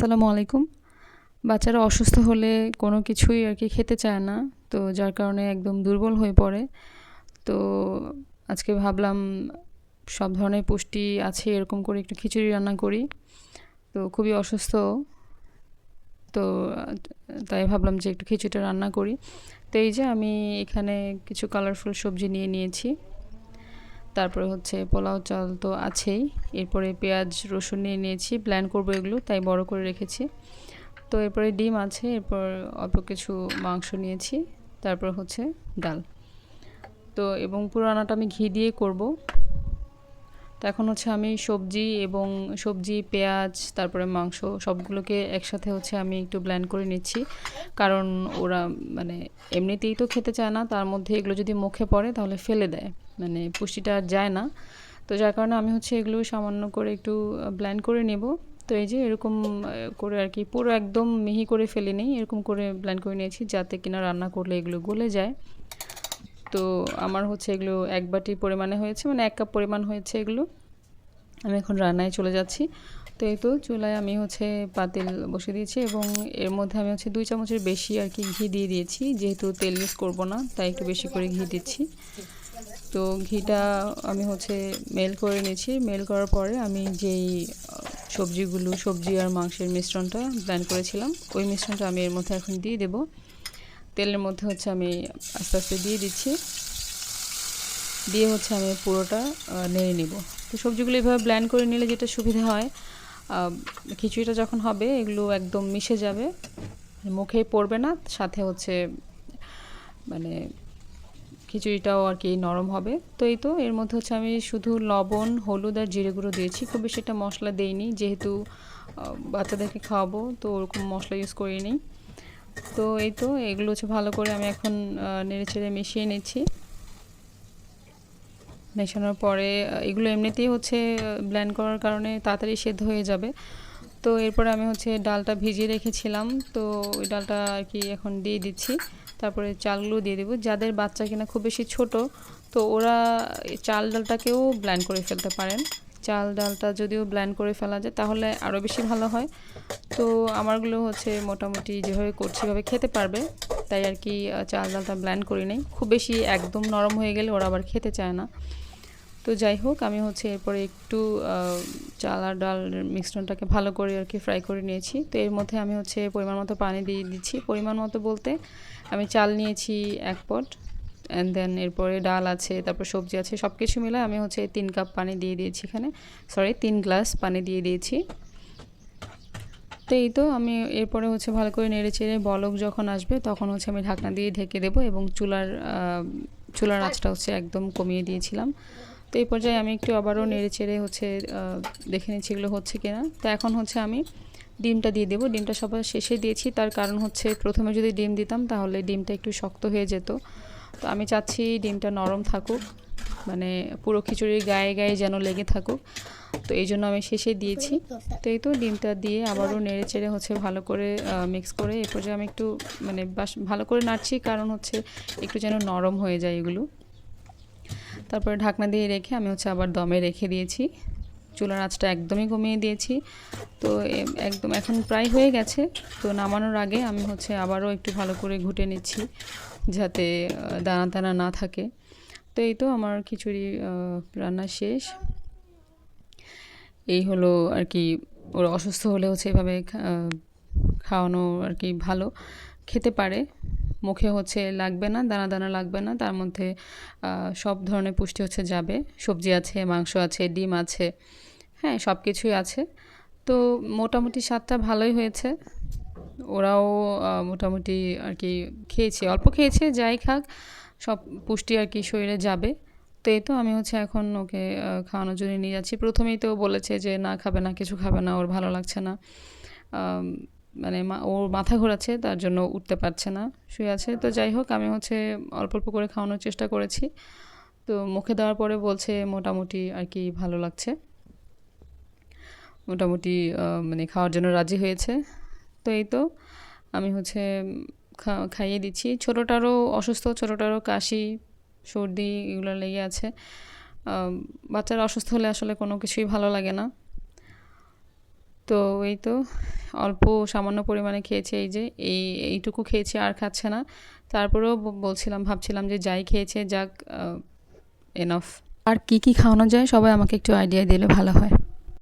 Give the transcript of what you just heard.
আসসালামু আলাইকুম। বাচ্চারা অসুস্থ হলে কোনো কিছুই আর কি খেতে চায় না, তো যার কারণে একদম দুর্বল হয়ে পড়ে। তো আজকে ভাবলাম সব ধরনের পুষ্টি আছে, এরকম করে একটু খিচুড়ি রান্না করি। তো খুবই অসুস্থ, তো তাই ভাবলাম যে একটু খিচুড়িটা রান্না করি। তো এই যে আমি এখানে কিছু কালারফুল সবজি নিয়ে নিয়েছি। তারপরে হচ্ছে পোলাও চাল তো আছেই। এরপরে পেঁয়াজ, রসুন নিয়ে নিয়েছি প্ল্যান করব এগুলো, তাই বড় করে রেখেছি। তো এরপরে ডিম আছে, এরপর অল্প কিছু মাংস নিয়েছি, তারপর হচ্ছে ডাল। তো এবং পুরো আনাটা আমি ঘি দিয়ে করব। তো এখন হচ্ছে আমি সবজি এবং সবজি, পেঁয়াজ, তারপরে মাংস সবগুলোকে একসাথে হচ্ছে আমি একটু ব্ল্যান্ড করে নিচ্ছি। কারণ ওরা মানে এমনিতেই তো খেতে চায় না, তার মধ্যে এগুলো যদি মুখে পড়ে তাহলে ফেলে দেয় মানে পুষ্টিটা আর যায় না। তো যার কারণে আমি হচ্ছে এগুলো সামান্য করে একটু ব্ল্যান্ড করে নেব। তো এই যে এরকম করে আর কি পুরো একদম মিহি করে ফেলে নেই, এরকম করে ব্ল্যান্ড করে নিয়েছি যাতে কিনা রান্না করলে এগুলো গলে যায়। তো আমার হচ্ছে এগুলো এক বাটি পরিমাণে হয়েছে মানে এক কাপ পরিমাণ হয়েছে এগুলো। আমি এখন রান্নায় চলে যাচ্ছি। তো এই তো চুলায় আমি হচ্ছে পাতিল বসে দিয়েছি এবং এর মধ্যে আমি হচ্ছে দুই চামচের বেশি আর কি ঘি দিয়ে দিয়েছি। যেহেতু তেল ইউজ করব না, তাই একটু বেশি করে ঘি দিচ্ছি। তো ঘিটা আমি হচ্ছে মেল করে নিয়েছি। মেল করার পরে আমি যেই সবজিগুলো, সবজি আর মাংসের মিশ্রণটা ব্ল্যান্ড করেছিলাম, ওই মিশ্রণটা আমি এর মধ্যে এখন দিয়ে দেব। তেলের মধ্যে হচ্ছে আমি আস্তে আস্তে দিয়ে দিচ্ছি। দিয়ে হচ্ছে আমি পুরোটা নেড়ে নিব। তো সবজিগুলো এভাবে ব্ল্যান্ড করে নিলে যেটা সুবিধা হয় খিচুড়িটা যখন হবে এগুলো একদম মিশে যাবে মুখেই পড়বে না, সাথে হচ্ছে মানে খিচুড়িটাও আর কি নরম হবে। তো এই তো, এর মধ্যে হচ্ছে আমি শুধু লবণ, হলুদ আর জিরে গুঁড়ো দিয়েছি। খুব বেশি একটা মশলা দেইনি, যেহেতু বাচ্চাদেরকে খাওয়াবো, তো ওরকম মশলা ইউজ করিনি। তো এই তো, এগুলো হচ্ছে ভালো করে আমি এখন নেড়ে চেড়ে মিশিয়ে নিচ্ছি। মেশানোর পরে এগুলো এমনিতেই হচ্ছে ব্ল্যান্ড করার কারণে তাড়াতাড়ি সেদ্ধ হয়ে যাবে। তো এরপরে আমি হচ্ছে ডালটা ভিজিয়ে রেখেছিলাম, তো ওই ডালটা আর কি এখন দিয়ে দিচ্ছি। তারপরে চালগুলো দিয়ে দেবো। যাদের বাচ্চা কিনা খুব বেশি ছোট, তো ওরা চাল ডালটাকেও ব্ল্যান্ড করে ফেলতে পারেন। চাল ডালটা যদিও ব্ল্যান্ড করে ফেলা যায়, তাহলে আরও বেশি ভালো হয়। তো আমারগুলো হচ্ছে মোটামুটি যেভাবে করছি, এভাবে খেতে পারবে, তাই আর কি চাল ডালটা ব্ল্যান্ড করি নেই। খুব বেশি একদম নরম হয়ে গেলে ওরা আবার খেতে চায় না। তো যাই হোক, আমি হচ্ছে এরপরে একটু চাল আর ডাল মিশ্রণটাকে ভালো করে আর কি ফ্রাই করে নিয়েছি। তো এর মধ্যে আমি হচ্ছে পরিমাণ মতো পানি দিয়ে দিচ্ছি। পরিমাণ মতো বলতে আমি চাল নিয়েছি এক পট। অ্যান্ড দেন এরপরে ডাল আছে, তারপর সবজি আছে সব কিছু মিলে আমি হচ্ছে তিন কাপ পানি দিয়ে দিয়েছি এখানে। সরি তিন গ্লাস পানি দিয়ে দিয়েছি। তো এই তো আমি এরপরে হচ্ছে ভালো করে নেড়ে চেড়ে বলক যখন আসবে তখন হচ্ছে আমি ঢাকনা দিয়ে ঢেকে দেবো এবং চুলার চুলার আঁচটা হচ্ছে একদম কমিয়ে দিয়েছিলাম। তো এই পর্যায়ে আমি একটু আবারও নেড়ে চেড়ে হচ্ছে দেখে নিচ্ছি এগুলো হচ্ছে কিনা। তো এখন হচ্ছে আমি ডিমটা দিয়ে দেবো। ডিমটা সবার শেষে দিয়েছি, তার কারণ হচ্ছে প্রথমে যদি ডিম দিতাম তাহলে ডিমটা একটু শক্ত হয়ে যেত। তো আমি চাচ্ছি ডিমটা নরম থাকুক মানে পুরো খিচুড়ির গায়ে গায়ে যেন লেগে থাকুক। তো এই জন্য আমি শেষে দিয়েছি। তো এই তো ডিমটা দিয়ে আবারও নেড়ে চেড়ে হচ্ছে ভালো করে মিক্স করে এ পর্যায়ে আমি একটু মানে বাস, ভালো করে নাড়ছি কারণ হচ্ছে একটু যেন নরম হয়ে যায় এগুলো। তারপরে ঢাকনা দিয়ে রেখে আমি হচ্ছে আবার দমে রেখে দিয়েছি। চুলার আঁচটা একদমই কমিয়ে দিয়েছি। তো একদম এখন প্রায় হয়ে গেছে। তো নামানোর আগে আমি হচ্ছে আবারও একটু ভালো করে ঘুটে নিচ্ছি যাতে দানা দানা না থাকে। তো এই তো আমার খিচুড়ি রান্না শেষ। এই হলো আর কি, ওরা অসুস্থ হলে হচ্ছে এভাবে খাওয়ানো আর কি ভালো। খেতে পারে। মুখে হচ্ছে লাগবে না, দানা দানা লাগবে না, তার মধ্যে সব ধরনের পুষ্টি হচ্ছে যাবে। সবজি আছে, মাংস আছে, ডিম আছে হ্যাঁ সব কিছুই আছে। তো মোটামুটি স্বাদটা ভালোই হয়েছে। ওরাও মোটামুটি আর কি খেয়েছে, অল্প খেয়েছে, যাই খাক, সব পুষ্টি আর কি শরীরে যাবে। তো এই তো আমি হচ্ছে এখন ওকে খাওয়ানোর জন্য নিয়ে যাচ্ছি। প্রথমেই তো বলেছে যে না খাবে না, কিছু খাবে না, ওর ভালো লাগছে না। মানে ওর মাথা ঘোরাচ্ছে, তার জন্য উঠতে পারছে না, শুয়ে আছে। তো যাই হোক, আমি হচ্ছে অল্প অল্প করে খাওয়ানোর চেষ্টা করেছি। তো মুখে দেওয়ার পরে বলছে, মোটামুটি আর কি ভালো লাগছে। মোটামুটি মানে খাওয়ার জন্য রাজি হয়েছে। তো এই তো, আমি হচ্ছে খাইয়ে দিচ্ছি। ছোটোটারও অসুস্থ, ছোটোটারও কাশি, সর্দি, এগুলো লেগে আছে। বাচ্চারা অসুস্থ হলে আসলে কোনো কিছুই ভালো লাগে না। তো এই তো অল্প সামান্য পরিমাণে খেয়েছে এই যে, এই, এইটুকু খেয়েছে আর খাচ্ছে না। তারপরেও বলছিলাম, ভাবছিলাম যে যাই খেয়েছে যাক এনফ আর কি কি খাওয়ানো যায় সবাই আমাকে একটু আইডিয়া দিলে ভালো হয়।